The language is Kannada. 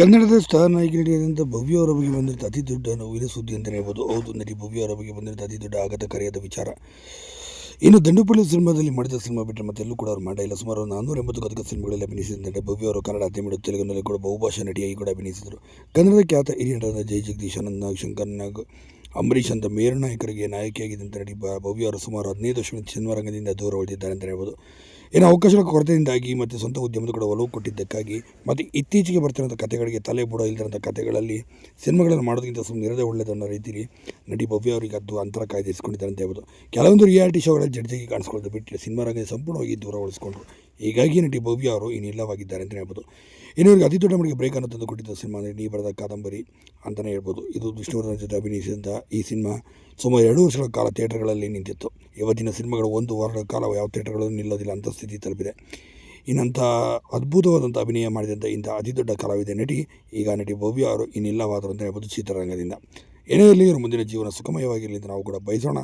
ಕನ್ನಡದ ಸ್ಟಾರ್ ನಾಯಕಿ ನಡೆಯದಂತ ಭವ್ಯ ಅವರ ಬಗ್ಗೆ ಬಂದಿದ್ದ ಅತಿ ದೊಡ್ಡ ನೋವಿನ ಸುದ್ದಿ ಅಂತಲೇ ಹೇಳ್ಬೋದು. ಹೌದು, ನಟಿ ಭವ್ಯ ಅವರ ಬಗ್ಗೆ ಬಂದಿದ್ದ ಅತಿ ದೊಡ್ಡ ಆಘಾತಕಾರಿಯಾದ ವಿಚಾರ. ಇನ್ನು ದಂಡುಪಳ್ಳಿ ಸಿನಿಮಾದಲ್ಲಿ ಮಾಡಿದ ಸಿನಿಮಾ ಬಿಟ್ಟರೆ ಮತ್ತೆ ಎಲ್ಲೂ ಕೂಡ ಅವ್ರು ಮಾಡಿಲ್ಲ ಸುಮಾರು ನಾನ್ನೂರ ಎಂಬತ್ತು ಕಥಕ ಸಿನಿಮಾಗಳಲ್ಲಿ ಅಭಿನಯಿಸಿದ ಭವ್ಯ ಅವರು ಕನ್ನಡ, ತಮಿಳು, ತೆಲುಗಿನಲ್ಲಿ ಕೂಡ ಬಹುಭಾಷಾ ನಟಿಯಾಗಿ ಕೂಡ ಅಭಿನಯಿಸಿದರು. ಕನ್ನಡದ ಖ್ಯಾತ ಹಿರಿಯ ನಟರಾದ ಜೈ ಜಗದೀಶ್ ಶಂಕರ್, ನಾಗ್ ಅಂಬರೀಷ್ ಅಂತ ಮೇರು ನಾಯಕರಿಗೆ ನಾಯಕಿಯಾಗಿದ್ದಂಥ ನಟಿ ಭವ್ಯ ಅವರು ಸುಮಾರು ಹದಿನೈದು ವರ್ಷಗಳ ಸಿನಿಮಾ ರಂಗದಿಂದ ದೂರ ಉಳಿದಿದ್ದಾರೆ ಅಂತ ಹೇಳ್ಬೋದು. ಇನ್ನು ಅವಕಾಶಗಳ ಕೊರತೆಯಿಂದಾಗಿ ಮತ್ತು ಸ್ವಂತ ಉದ್ಯಮದ ಕೂಡ ಒಲವು ಕೊಟ್ಟಿದ್ದಕ್ಕಾಗಿ ಮತ್ತು ಇತ್ತೀಚೆಗೆ ಬರ್ತಿರೋಂಥ ಕಥೆಗಳಿಗೆ ತಲೆ ಬುಡ ಇಲ್ಲದಿರೋಂಥ ಕಥೆಗಳಲ್ಲಿ ಸಿನಿಮಾಗಳನ್ನು ಮಾಡೋದಕ್ಕಿಂತ ಸುಮ್ಮನೆ ಇರೋದೇ ಒಳ್ಳೆಯದು ಅನ್ನೋ ರೀತಿಯಲ್ಲಿ ನಟಿ ಭವ್ಯ ಅವರಿಗೆ ಅದು ಅಂತರ ಕಾಯ್ದಿರಿಸ್ಕೊಂಡಿದ್ದಾರೆ ಅಂತ ಹೇಳ್ಬೋದು. ಕೆಲವೊಂದು ರಿಯಾಲಿಟಿ ಶೋಗಳಲ್ಲಿ ಜಡ್ಜಿಗೆ ಕಾಣಿಸ್ಕೊಳ್ಳೋದು ಬಿಟ್ಟರೆ ಸಿನಿಮಾ ಸಂಪೂರ್ಣವಾಗಿ ದೂರ ಉಳಿಸ್ಕೊಂಡ್ರು ಹೀಗಾಗಿ ನಟಿ ಭವ್ಯ ಅವರು ಇನ್ನಿಲ್ಲವಾಗಿದ್ದಾರೆ ಅಂತಲೇ ಹೇಳ್ಬೋದು. ಇನ್ನು ಇವರಿಗೆ ಅತಿ ದೊಡ್ಡ ಮಟ್ಟಿಗೆ ಬ್ರೇಕ್ ಅನ್ನು ತಂದು ಕೊಟ್ಟಿದ್ದ ಸಿನಿಮಾ ಅಂದರೆ ನೀ ಬರೆದ ಕಾದಂಬರಿ ಅಂತಲೇ ಹೇಳ್ಬೋದು. ಇದು ವಿಷ್ಣುವರ್ಧನ್ ಜೊತೆ ಅಭಿನಯಿಸಿದಂಥ ಈ ಸಿನಿಮಾ. ಸುಮಾರು ಎರಡು ವರ್ಷಗಳ ಕಾಲ ಥಿಯೇಟರ್ಗಳಲ್ಲಿ ನಿಂತಿತ್ತು. ಇವತ್ತಿನ ಸಿನಿಮಾಗಳು ಒಂದು ವಾರಗಳ ಕಾಲ ಯಾವ ಥಿಯೇಟರ್ಗಳಲ್ಲೂ ನಿಲ್ಲೋದಿಲ್ಲ ಅಂತ ಸ್ಥಿತಿ ತಲುಪಿದೆ. ಇನ್ನಂಥ ಅದ್ಭುತವಾದಂಥ ಅಭಿನಯ ಮಾಡಿದಂಥ ಇಂಥ ಅತಿದೊಡ್ಡ ಕಲಾವಿದೆ ನಟಿ, ಈಗ ನಟಿ ಭವ್ಯ ಅವರು ಇನ್ನಿಲ್ಲವಾದರು ಅಂತ ಹೇಳ್ಬೋದು ಚಿತ್ರರಂಗದಿಂದ. ಏನೇ ಇರಲಿ ಇವರು ಮುಂದಿನ ಜೀವನ ಸುಖಮಯವಾಗಿರಲಿ ಅಂತ ನಾವು ಕೂಡ ಬಯಸೋಣ.